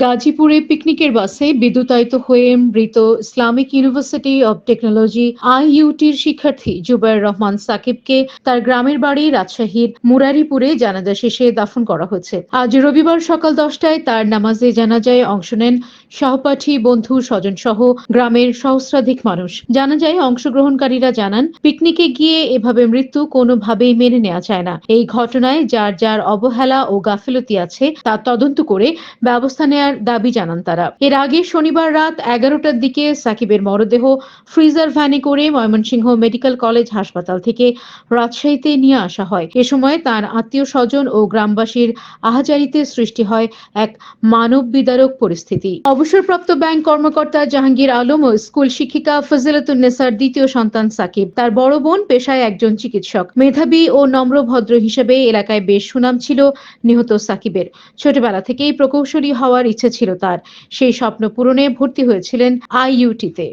গাজীপুরে পিকনিকের বাসে বিদ্যুতায়িত হয়ে মৃত ইসলামিক ইউনিভার্সিটি অব টেকনোলজি আইইউটির শিক্ষার্থী জুবাইর রহমান সাকিবকে তার গ্রামের বাড়ি রাজশাহীর মুরারিপুরে জানাজা শেষে দাফন করা হয়েছে। আজ রবিবার সকাল দশটায় তার নামাজে জানাজায় অংশ নেন সহপাঠী, বন্ধু স্বজন সহ গ্রামের সহস্রাধিক মানুষ। জানা যায়, অংশগ্রহণকারীরা জানান, পিকনিকে গিয়ে এভাবে মৃত্যু কোনোভাবেই মেনে নেওয়া যায় না। এই ঘটনায় যার যার অবহেলা ও গাফিলতি আছে, তা তদন্ত করে ব্যবস্থা নেয়ার দাবি জানান তারা। এর আগে শনিবার রাত এগারোটার দিকে সাকিবের মরদেহ ফ্রিজার ভ্যানে করে ময়মনসিংহ মেডিকেল কলেজ হাসপাতাল থেকে রাজশাহীতে নিয়ে আসা হয়। এ সময় তার আত্মীয় স্বজন ও গ্রামবাসীর আহাজারিতে সৃষ্টি হয় এক মানব বিদারক পরিস্থিতি। অবসরপ্রাপ্ত ব্যাংক কর্মকর্তা জাহাঙ্গীর আলম ও স্কুল শিক্ষিকা ফজিলাতুন্নেসার দ্বিতীয় সন্তান সাকিব। তার বড় বোন পেশায় একজন চিকিৎসক। মেধাবী ও নম্র ভদ্র হিসেবে এলাকায় বেশ সুনাম ছিল নিহত সাকিবের। ছোটবেলা থেকেই প্রকৌশলী হওয়ার ইচ্ছে ছিল তার। সেই স্বপ্ন পূরণে ভর্তি হয়েছিলেন আইইউটিতে।